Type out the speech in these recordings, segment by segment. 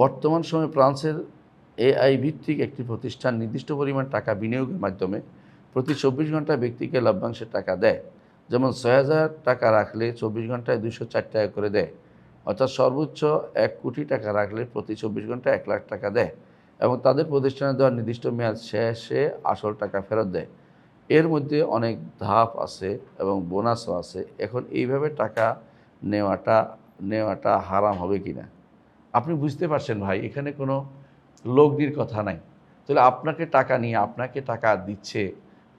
বর্তমান সময়ে ফ্রান্সের এআই ভিত্তিক একটি প্রতিষ্ঠান নির্দিষ্ট পরিমাণ টাকা বিনিয়োগের মাধ্যমে প্রতি চব্বিশ ঘন্টায় ব্যক্তিকে লভ্যাংশের টাকা দেয়। যেমন ছয় হাজার টাকা রাখলে চব্বিশ ঘন্টায় দুশো চার টাকা করে দেয়, অর্থাৎ সর্বোচ্চ এক কোটি টাকা রাখলে প্রতি চব্বিশ ঘন্টায় এক লাখ টাকা দেয় এবং তাদের প্রতিষ্ঠানে দেওয়ার নির্দিষ্ট মেয়াদ শেষে আসল টাকা ফেরত দেয়। এর মধ্যে অনেক ধাপ আছে এবং বোনাসও আছে। এখন এইভাবে টাকা নেওয়াটা নেওয়াটা হারাম হবে কি না আপনি বুঝতে পারছেন ভাই, এখানে কোনো লগ্নির কথা নাই। তাহলে আপনাকে টাকা নিয়ে, আপনাকে টাকা দিচ্ছে,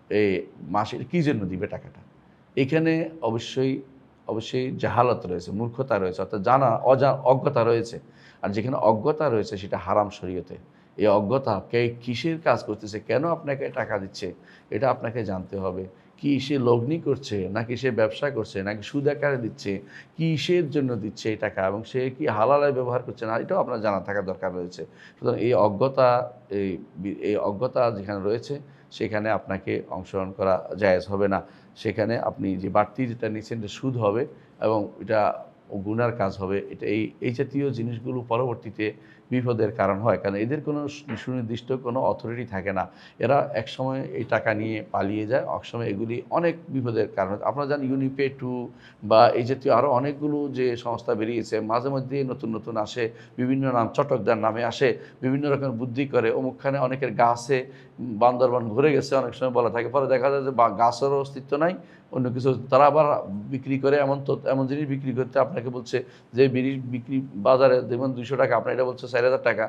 এ মাসের কী জন্য দিবে টাকাটা? এখানে অবশ্যই অবশ্যই জাহালত রয়েছে, মূর্খতা রয়েছে, অর্থাৎ জানা, অজা, অজ্ঞতা রয়েছে। আর যেখানে অজ্ঞতা রয়েছে, সেটা হারাম শরীয়তে। এই অজ্ঞতা কে কিসের কাজ করতেছে? কেন আপনাকে টাকা দিচ্ছে? এটা আপনাকে জানতে হবে। কি সে লগ্নি করছে, নাকি সে ব্যবসা করছে, নাকি সুদ আকারে দিচ্ছে, কিসের জন্য দিচ্ছে এই টাকা, এবং সে কি হালালায় ব্যবহার করছে না, এটাও আপনার জানা থাকা দরকার রয়েছে। সুতরাং এই অজ্ঞতা, এই এই অজ্ঞতা যেখানে রয়েছে, সেখানে আপনাকে অংশগ্রহণ করা জায়জ হবে না। সেখানে আপনি যে বাড়তি যেটা নিচ্ছেন সুদ হবে, এবং এটা গুনার কাজ হবে। এটা এই এই জাতীয় জিনিসগুলো পরবর্তীতে বিপদের কারণ হয়। কারণ এদের কোনো সুনির্দিষ্ট কোনো অথরিটি থাকে না। এরা একসময় এই টাকা নিয়ে পালিয়ে যায়, একসময় এগুলি অনেক বিপদের কারণ আপনারা জানেন ইউনিপে টু বা এই জাতীয় আরও অনেকগুলো যে সংস্থা বেরিয়েছে, মাঝে মধ্যে নতুন নতুন আসে, বিভিন্ন নাম চটকদার নামে আসে, বিভিন্ন রকম বুদ্ধি করে, অমুকখানে অনেকের গাছে বান্দরবান ঘুরে গেছে, অনেক সময় বলা থাকে। পরে দেখা যায় যে গাছেরও অস্তিত্ব নাই, অন্য কিছু। তারা আবার বিক্রি করে, এমন তো এমন জিনিস বিক্রি করতে আপনাকে বলছে যে, বিড়ি বিক্রি বাজারে যেমন দুশো টাকা, আপনার এটা বলছে চার হাজার টাকা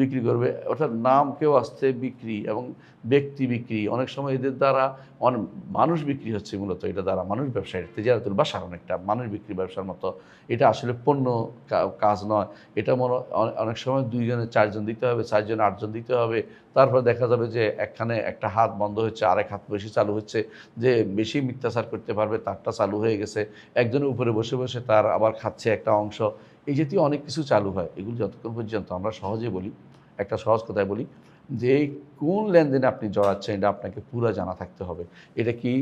বিক্রি করবে। অর্থাৎ নাম কেউ আসছে বিক্রি এবং ব্যক্তি বিক্রি। অনেক সময় এদের দ্বারা অনেক মানুষ বিক্রি হচ্ছে মূলত, এটা দ্বারা মানুষ ব্যবসায়ী তেজারাতুল বাসার অনেকটা মানুষ বিক্রি ব্যবসার মতো। এটা আসলে পণ্য কাজ নয়। এটা মনে অনেক সময় দুইজনে চারজন দিতে হবে, চারজন, আটজন দিতে হবে। তারপর দেখা যাবে যে, একখানে একটা হাত বন্ধ হচ্ছে, আরেক হাত বেশি চালু হচ্ছে, যে বেশি মিথ্যাচার করতে পারবে, তারটা চালু হয়ে গেছে। একজনের উপরে বসে বসে তার আবার খাচ্ছে একটা অংশ, এই জাতীয় অনেক কিছু চালু হয়। এগুলো যতক্ষণ পর্যন্ত আমরা সহজে বলি, একটা সহজ কথায় বলি, যে কোন লেনদেনে আপনি জড়াচ্ছেন, এটা আপনাকে পুরো জানা থাকতে হবে। এটা কি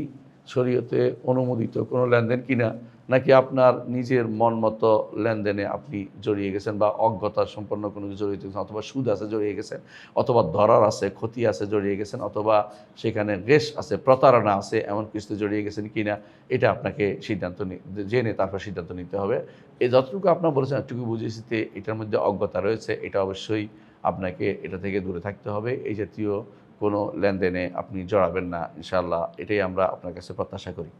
শরীয়তে অনুমোদিত কোনো লেনদেন কিনা, নাকি আপনার নিজের মন মতো লেনদেনে আপনি জড়িয়ে গেছেন বা অজ্ঞতা সম্পন্ন কোনো কিছু জড়িয়ে গেছেন, অথবা সুদ আছে জড়িয়ে গেছেন, অথবা ধরার আছে, ক্ষতি আছে জড়িয়ে গেছেন, অথবা সেখানে রেশ আছে, প্রতারণা আছে, এমন কিছুতে জড়িয়ে গেছেন কিনা, এটা আপনাকে সিদ্ধান্ত নি- জেনে তারপর সিদ্ধান্ত নিতে হবে। এই যতটুকু আপনার বলেছেন একটুকু বুঝেছি যে এটার মধ্যে অজ্ঞতা রয়েছে, এটা অবশ্যই আপনাকে এটা থেকে দূরে থাকতে হবে। এই জাতীয় কোনো লেনদেনে আপনি জড়াবেন না ইনশাল্লাহ এটাই আমরা আপনার কাছে প্রত্যাশা করি।